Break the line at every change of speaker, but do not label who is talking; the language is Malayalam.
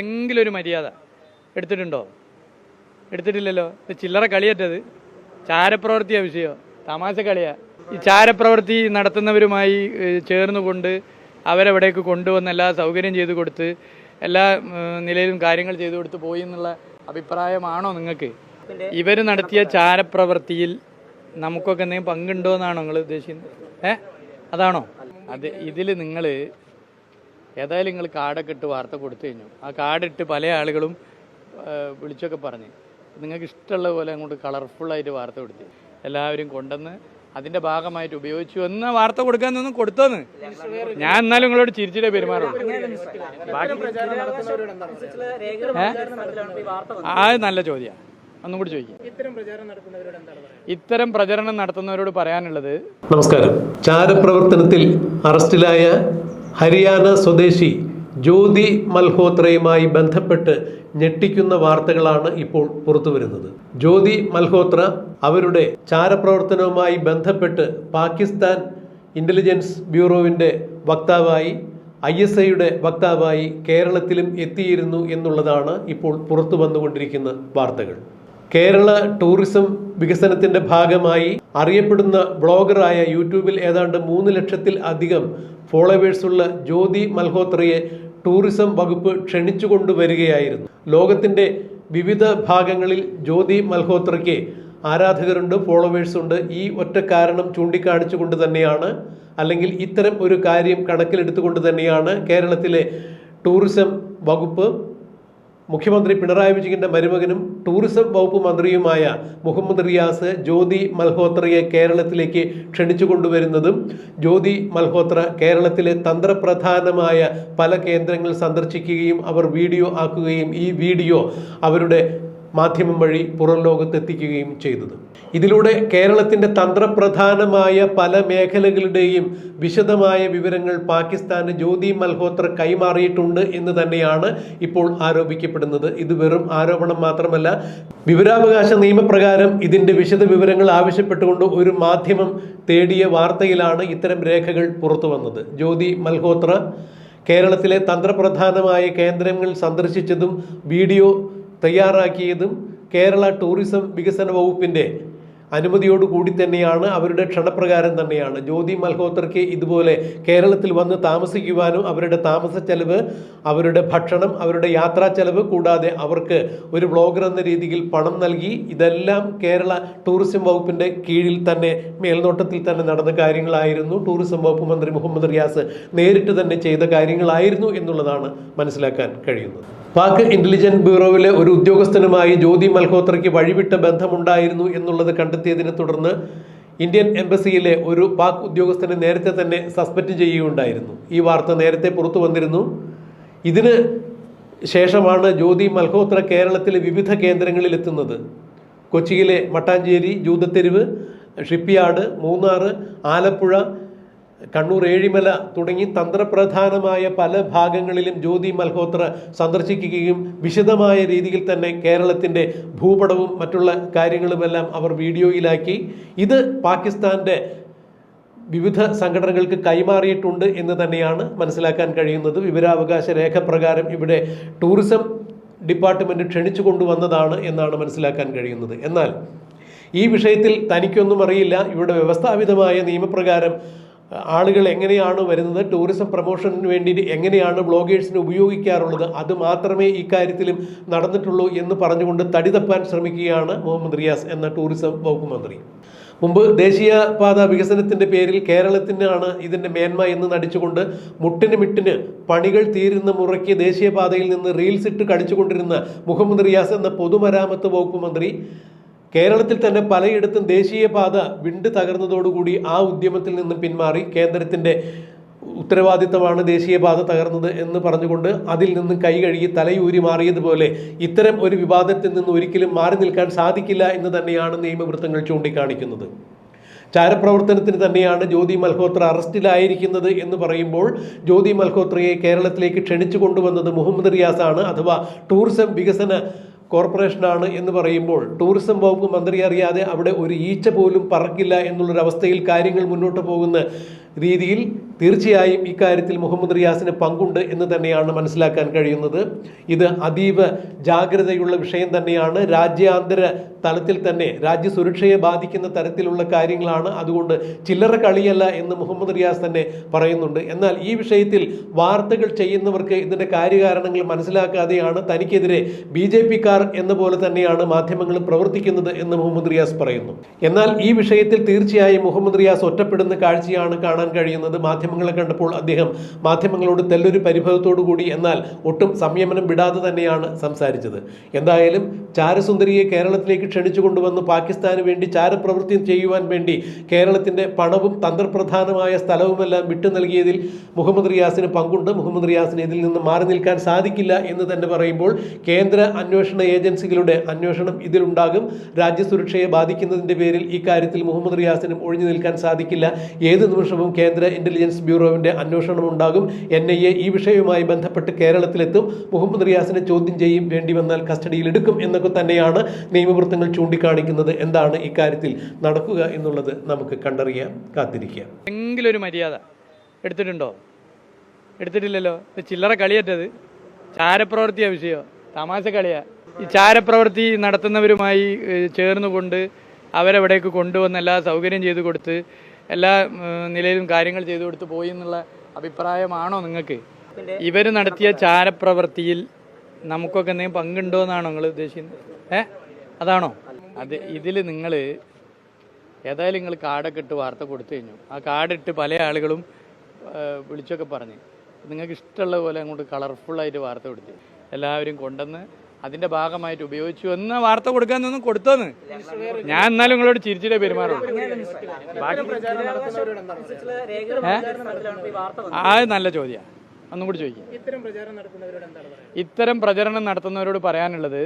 എങ്കിലും ഒരു മര്യാദ. എടുത്തിട്ടുണ്ടോ? എടുത്തിട്ടില്ലല്ലോ. ഇത് ചില്ലറ കളിയറ്റത്. ചാരപ്രവൃത്തിയാ വിഷയം. തമാശ കളിയാ. ഈ ചാരപ്രവർത്തി നടത്തുന്നവരുമായി ചേർന്നുകൊണ്ട് അവരെവിടേക്ക് കൊണ്ടുവന്ന് എല്ലാ സൗകര്യം ചെയ്തു കൊടുത്ത് എല്ലാ നിലയിലും കാര്യങ്ങൾ ചെയ്തു കൊടുത്ത് പോയി എന്നുള്ള അഭിപ്രായമാണോ നിങ്ങൾക്ക്? ഇവർ നടത്തിയ ചാരപ്രവർത്തിയിൽ നമുക്കൊക്കെ എന്തെങ്കിലും പങ്കുണ്ടോ എന്നാണോ നിങ്ങൾ ഉദ്ദേശിക്കുന്നത്? ഏ? അതാണോ? അത് ഇതിൽ നിങ്ങൾ ഏതായാലും നിങ്ങൾ കാർഡൊക്കെ ഇട്ട് വാർത്ത കൊടുത്തു കഴിഞ്ഞു. ആ കാർഡിട്ട് പല ആളുകളും വിളിച്ചൊക്കെ പറഞ്ഞ്. നിങ്ങൾക്ക് ഇഷ്ടമുള്ള പോലെ അങ്ങോട്ട് കളർഫുള്ളായിട്ട് വാർത്ത കൊടുത്തു. എല്ലാവരും കൊണ്ടുവന്ന് അതിന്റെ ഭാഗമായിട്ട് ഉപയോഗിച്ചു എന്ന വാർത്ത കൊടുക്കാൻ ഒന്നും കൊടുത്തോന്ന്. ഞാൻ എന്നാലും നിങ്ങളോട് ചിരിച്ചിട്ടേ പെരുമാറുള്ളൂ? ആ നല്ല ചോദ്യം. ഒന്നും കൂടി ചോദിക്കാം. ഇത്തരം പ്രചരണം നടത്തുന്നവരോട് പറയാനുള്ളത്
നമസ്കാരം. ചാരപ്രവർത്തനത്തിൽ അറസ്റ്റിലായ ഹരിയാന സ്വദേശി ജ്യോതി മൽഹോത്രയുമായി ബന്ധപ്പെട്ട് ഞെട്ടിക്കുന്ന വാർത്തകളാണ് ഇപ്പോൾ പുറത്തു വരുന്നത് ജ്യോതി മൽഹോത്ര അവരുടെ ചാരപ്രവർത്തനവുമായി ബന്ധപ്പെട്ട് പാകിസ്ഥാൻ ഇന്റലിജൻസ് ബ്യൂറോവിന്റെ വക്താവായി ഐ എസ് ഐയുടെ വക്താവായി കേരളത്തിലും എത്തിയിരുന്നു എന്നുള്ളതാണ് ഇപ്പോൾ പുറത്തു വന്നുകൊണ്ടിരിക്കുന്ന വാർത്തകൾ. കേരള ടൂറിസം വികസനത്തിന്റെ ഭാഗമായി അറിയപ്പെടുന്ന ബ്ലോഗറായ യൂട്യൂബിൽ ഏതാണ്ട് മൂന്ന് ലക്ഷത്തിൽ അധികം ഫോളോവേഴ്സുള്ള ജ്യോതി മൽഹോത്രയെ ടൂറിസം വകുപ്പ് ക്ഷണിച്ചു കൊണ്ടുവരികയായിരുന്നു. ലോകത്തിന്റെ വിവിധ ഭാഗങ്ങളിൽ ജ്യോതി മൽഹോത്രയ്ക്ക് ആരാധകരുണ്ട് ഫോളോവേഴ്സുണ്ട് ഈ ഒറ്റ കാരണം ചൂണ്ടിക്കാണിച്ചുകൊണ്ട് തന്നെയാണ് അല്ലെങ്കിൽ ഇത്തരം ഒരു കാര്യം കണക്കിലെടുത്തുകൊണ്ട് തന്നെയാണ് കേരളത്തിലെ ടൂറിസം വകുപ്പ് മുഖ്യമന്ത്രി പിണറായി വിജയന്റെ മരുമകനും ടൂറിസം വകുപ്പ് മന്ത്രിയുമായ മുഹമ്മദ് റിയാസ് ജ്യോതി മൽഹോത്രയെ കേരളത്തിലേക്ക് ക്ഷണിച്ചു കൊണ്ടുവരുന്നതും ജ്യോതി മൽഹോത്ര കേരളത്തിലെ തന്ത്രപ്രധാനമായ പല കേന്ദ്രങ്ങൾ സന്ദർശിക്കുകയും അവർ വീഡിയോ ആക്കുകയും ഈ വീഡിയോ അവരുടെ മാധ്യമം വഴി പുറം ലോകത്തെത്തിക്കുകയും ചെയ്തത്. ഇതിലൂടെ കേരളത്തിന്റെ തന്ത്രപ്രധാനമായ പല മേഖലകളുടെയും വിശദമായ വിവരങ്ങൾ പാകിസ്ഥാന് ജ്യോതി മൽഹോത്ര കൈമാറിയിട്ടുണ്ട് എന്ന് തന്നെയാണ് ഇപ്പോൾ ആരോപിക്കപ്പെടുന്നത്. ഇത് വെറും ആരോപണം മാത്രമല്ല വിവരാവകാശ നിയമപ്രകാരം ഇതിന്റെ വിശദ വിവരങ്ങൾ ആവശ്യപ്പെട്ടുകൊണ്ട് ഒരു മാധ്യമം തേടിയ വാർത്തയിലാണ് ഇത്തരം രേഖകൾ പുറത്തു വന്നത്. ജ്യോതി മൽഹോത്ര കേരളത്തിലെ തന്ത്രപ്രധാനമായ കേന്ദ്രങ്ങൾ സന്ദർശിച്ചതും വീഡിയോ തയ്യാറാക്കിയതും കേരള ടൂറിസം വികസന വകുപ്പിന്റെ അനുമതിയോട് കൂടി തന്നെയാണ് അവരുടെ ക്ഷണപ്രകാരം തന്നെയാണ്. ജ്യോതി മൽഹോത്രയ്ക്ക് ഇതുപോലെ കേരളത്തിൽ വന്ന് താമസിക്കുവാനും അവരുടെ താമസ ചെലവ് അവരുടെ ഭക്ഷണം അവരുടെ യാത്രാ ചെലവ് കൂടാതെ അവർക്ക് ഒരു ബ്ലോഗർ എന്ന രീതിയിൽ പണം നൽകി ഇതെല്ലാം കേരള ടൂറിസം വകുപ്പിന്റെ കീഴിൽ തന്നെ മേൽനോട്ടത്തിൽ തന്നെ നടന്ന കാര്യങ്ങളായിരുന്നു. ടൂറിസം വകുപ്പ് മന്ത്രി മുഹമ്മദ് റിയാസ് നേരിട്ട് തന്നെ ചെയ്ത കാര്യങ്ങളായിരുന്നു എന്നുള്ളതാണ് മനസ്സിലാക്കാൻ കഴിയുന്നത്. പാക് ഇന്റലിജൻസ് ബ്യൂറോയിലെ ഒരു ഉദ്യോഗസ്ഥനുമായി ജ്യോതി മൽഹോത്രയ്ക്ക് വഴിവിട്ട ബന്ധമുണ്ടായിരുന്നു എന്നുള്ളത് കണ്ടെത്തിയതിനെ തുടർന്ന് ഇന്ത്യൻ എംബസിയിലെ ഒരു പാക് ഉദ്യോഗസ്ഥനെ നേരത്തെ തന്നെ സസ്പെൻഡ് ചെയ്യുകയുണ്ടായിരുന്നു. ഈ വാർത്ത നേരത്തെ പുറത്തു വന്നിരുന്നു. ഇതിന് ശേഷമാണ് ജ്യോതി മൽഹോത്ര കേരളത്തിലെ വിവിധ കേന്ദ്രങ്ങളിൽ എത്തുന്നത്. കൊച്ചിയിലെ മട്ടാഞ്ചേരി ജൂതത്തെരുവ് ഷിപ്പ്യാർഡ് മൂന്നാർ ആലപ്പുഴ കണ്ണൂർ ഏഴിമല തുടങ്ങി തന്ത്രപ്രധാനമായ പല ഭാഗങ്ങളിലും ജ്യോതി മൽഹോത്ര സന്ദർശിക്കുകയും വിശദമായ രീതിയിൽ തന്നെ കേരളത്തിന്റെ ഭൂപടവും മറ്റുള്ള കാര്യങ്ങളുമെല്ലാം അവർ വീഡിയോയിലാക്കി. ഇത് പാകിസ്ഥാന്റെ വിവിധ സംഘടനകൾക്ക് കൈമാറിയിട്ടുണ്ട് എന്ന് തന്നെയാണ് മനസ്സിലാക്കാൻ കഴിയുന്നത്. വിവരാവകാശ രേഖ പ്രകാരം ഇവിടെ ടൂറിസം ഡിപ്പാർട്ട്മെന്റ് ക്ഷണിച്ചു കൊണ്ടുവന്നതാണ് എന്നാണ് മനസ്സിലാക്കാൻ കഴിയുന്നത്. എന്നാൽ ഈ വിഷയത്തിൽ തനിക്കൊന്നും അറിയില്ല. ഇവിടെ വ്യവസ്ഥാപിതമായ നിയമപ്രകാരം ആളുകൾ എങ്ങനെയാണ് വരുന്നത്? ടൂറിസം പ്രൊമോഷന് വേണ്ടി എങ്ങനെയാണ് ബ്ലോഗേഴ്സിനെ ഉപയോഗിക്കാറുള്ളത്? അത് മാത്രമേ ഇക്കാര്യത്തിലും നടന്നിട്ടുള്ളൂ എന്ന് പറഞ്ഞുകൊണ്ട് തടിതപ്പാൻ ശ്രമിക്കുകയാണ് മുഹമ്മദ് റിയാസ് എന്ന ടൂറിസം വകുപ്പ് മന്ത്രി. മുമ്പ് ദേശീയപാത വികസനത്തിന്റെ പേരിൽ കേരളത്തിനാണ് ഇതിന്റെ മേന്മ എന്ന് നടിച്ചുകൊണ്ട് മുട്ടിന് മിട്ടിന് പണികൾ തീരുന്ന മുറയ്ക്ക് ദേശീയപാതയിൽ നിന്ന് റീൽസ് ഇട്ട് കടിച്ചുകൊണ്ടിരുന്ന മുഹമ്മദ് റിയാസ് എന്ന പൊതുമരാമത്ത് വകുപ്പ് മന്ത്രി കേരളത്തിൽ തന്നെ പലയിടത്തും ദേശീയപാത വിണ്ട് തകർന്നതോടുകൂടി ആ ഉദ്യമത്തിൽ നിന്ന് പിന്മാറി കേന്ദ്രത്തിന്റെ ഉത്തരവാദിത്തമാണ് ദേശീയപാത തകർന്നത് എന്ന് പറഞ്ഞുകൊണ്ട് അതിൽ നിന്ന് കൈ കഴുകി തലയൂരി മാറിയതുപോലെ ഇത്തരം ഒരു വിവാദത്തിൽ നിന്ന് ഒരിക്കലും മാറി നിൽക്കാൻ സാധിക്കില്ല എന്ന് തന്നെയാണ് നിയമവൃത്തങ്ങൾ ചൂണ്ടിക്കാണിക്കുന്നത്. ചാരപ്രവർത്തനത്തിന് തന്നെയാണ് ജ്യോതി മൽഹോത്ര അറസ്റ്റിലായിരിക്കുന്നത് എന്ന് പറയുമ്പോൾ ജ്യോതി മൽഹോത്രയെ കേരളത്തിലേക്ക് ക്ഷണിച്ചു കൊണ്ടുവന്നത് മുഹമ്മദ് റിയാസാണ് അഥവാ ടൂറിസം വികസന കോർപ്പറേഷനാണ് എന്ന് പറയുമ്പോൾ ടൂറിസം വകുപ്പ് മന്ത്രി അറിയാതെ അവിടെ ഒരു ഈച്ച പോലും പറക്കില്ല എന്നുള്ളൊരവസ്ഥയിൽ കാര്യങ്ങൾ മുന്നോട്ട് പോകുന്ന രീതിയിൽ തീർച്ചയായും ഇക്കാര്യത്തിൽ മുഹമ്മദ് റിയാസിന് പങ്കുണ്ട് എന്ന് തന്നെയാണ് മനസ്സിലാക്കാൻ കഴിയുന്നത്. ഇത് അതീവ ജാഗ്രതയുള്ള വിഷയം തന്നെയാണ്. രാജ്യാന്തര തലത്തിൽ തന്നെ രാജ്യസുരക്ഷയെ ബാധിക്കുന്ന തരത്തിലുള്ള കാര്യങ്ങളാണ്. അതുകൊണ്ട് ചില്ലറ കളിയല്ല എന്ന് മുഹമ്മദ് റിയാസ് തന്നെ പറയുന്നുണ്ട്. എന്നാൽ ഈ വിഷയത്തിൽ വാർത്തകൾ ചെയ്യുന്നവർക്ക് ഇതിന്റെ കാര്യകാരണങ്ങൾ മനസ്സിലാക്കാതെയാണ് തനിക്കെതിരെ ബി ജെ പിക്കാർ എന്ന പോലെ തന്നെയാണ് മാധ്യമങ്ങൾ പ്രവർത്തിക്കുന്നത് എന്ന് മുഹമ്മദ് റിയാസ് പറയുന്നു. എന്നാൽ ഈ വിഷയത്തിൽ തീർച്ചയായും മുഹമ്മദ് റിയാസ് ഒറ്റപ്പെടുന്ന കാഴ്ചയാണ് കാണാൻ കഴിയുന്നത് മാധ്യമങ്ങളെ കണ്ടപ്പോൾ അദ്ദേഹം മാധ്യമങ്ങളോട് തെല്ലൊരു പരിഭവത്തോടു കൂടി എന്നാൽ ഒട്ടും സംയമനം വിടാതെ തന്നെയാണ് സംസാരിച്ചത്. എന്തായാലും ചാരസുന്ദരിയെ കേരളത്തിലേക്ക് ക്ഷണിച്ചു കൊണ്ടുവന്ന് പാകിസ്ഥാന് വേണ്ടി ചാരപ്രവൃത്തി ചെയ്യുവാൻ വേണ്ടി കേരളത്തിന്റെ പണവും തന്ത്രപ്രധാനമായ സ്ഥലവുമെല്ലാം വിട്ടു നൽകിയതിൽ മുഹമ്മദ് റിയാസിന് പങ്കുണ്ട്. മുഹമ്മദ് റിയാസിന് ഇതിൽ നിന്ന് മാറി നിൽക്കാൻ സാധിക്കില്ല എന്ന് തന്നെ പറയുമ്പോൾ കേന്ദ്ര അന്വേഷണ ഏജൻസികളുടെ അന്വേഷണം ഇതിലുണ്ടാകും. രാജ്യസുരക്ഷയെ ബാധിക്കുന്നതിന്റെ പേരിൽ ഇക്കാര്യത്തിൽ മുഹമ്മദ് റിയാസിനും ഒഴിഞ്ഞു നിൽക്കാൻ സാധിക്കില്ല. ഏത് നിമിഷവും കേന്ദ്ര ഇന്റലിജൻസ് ബ്യൂറോവിന്റെ അന്വേഷണം ഉണ്ടാകും. എൻ ഐ എ ഈ വിഷയവുമായി ബന്ധപ്പെട്ട് കേരളത്തിലെത്തും. മുഹമ്മദ് റിയാസിനെ ചോദ്യം ചെയ്യും വേണ്ടി വന്നാൽ കസ്റ്റഡിയിൽ എടുക്കും എന്നൊക്കെ തന്നെയാണ് നിയമവൃത്തങ്ങൾ ചൂണ്ടിക്കാണിക്കുന്നത്. എന്താണ് ഇക്കാര്യത്തിൽ നടക്കുക എന്നുള്ളത് നമുക്ക് കണ്ടറിയാം കാത്തിരിക്കാം.
എങ്കിലും ഒരു മര്യാദ എടുത്തിട്ടുണ്ടോ? എടുത്തിട്ടില്ലല്ലോ. ചില്ലറ കളിയറ്റത്. ചാരപ്രവർത്തിയ വിഷയം. തമാശ കളിയാ. ഈ ചാരപ്രവൃത്തി നടത്തുന്നവരുമായി ചേർന്നുകൊണ്ട് അവരെവിടേക്ക് കൊണ്ടുവന്ന എല്ലാ സൗകര്യം ചെയ്തു കൊടുത്ത് എല്ലാ നിലയിലും കാര്യങ്ങൾ ചെയ്തു കൊടുത്ത് പോയി എന്നുള്ള അഭിപ്രായമാണോ നിങ്ങൾക്ക്? ഇവർ നടത്തിയ ചാരപ്രവൃത്തിയിൽ നമുക്കൊക്കെ എന്തെങ്കിലും പങ്കുണ്ടോ എന്നാണോ നിങ്ങൾ ഉദ്ദേശിക്കുന്നത്? ഏ? അതാണോ? അത് ഇതിൽ നിങ്ങൾ ഏതായാലും നിങ്ങൾ കാർഡൊക്കെ ഇട്ട് വാർത്ത കൊടുത്തു കഴിഞ്ഞു. ആ കാർഡിട്ട് പല ആളുകളും വിളിച്ചൊക്കെ പറഞ്ഞ്. നിങ്ങൾക്ക് ഇഷ്ടമുള്ള പോലെ അങ്ങോട്ട് കളർഫുള്ളായിട്ട് വാർത്ത കൊടുത്തു. എല്ലാവരും കൊണ്ടുവന്ന് അതിന്റെ ഭാഗമായിട്ട് ഉപയോഗിച്ചു എന്ന് വാർത്ത കൊടുക്കാൻ ഒന്നും കൊടുത്തോന്ന്. ഞാൻ എന്നാലും നിങ്ങളോട് ചിരിച്ചിട്ടേ പെരുമാറുള്ളൂ? ആ നല്ല ചോദ്യമാണ് ഒന്നും കൂടി ചോദിക്കും.
ഇത്തരം പ്രചാരണം നടത്തുന്നവരോട് എന്താണ് പറയുക?
ഇത്തരം പ്രചരണം നടത്തുന്നവരോട് പറയാനുള്ളത്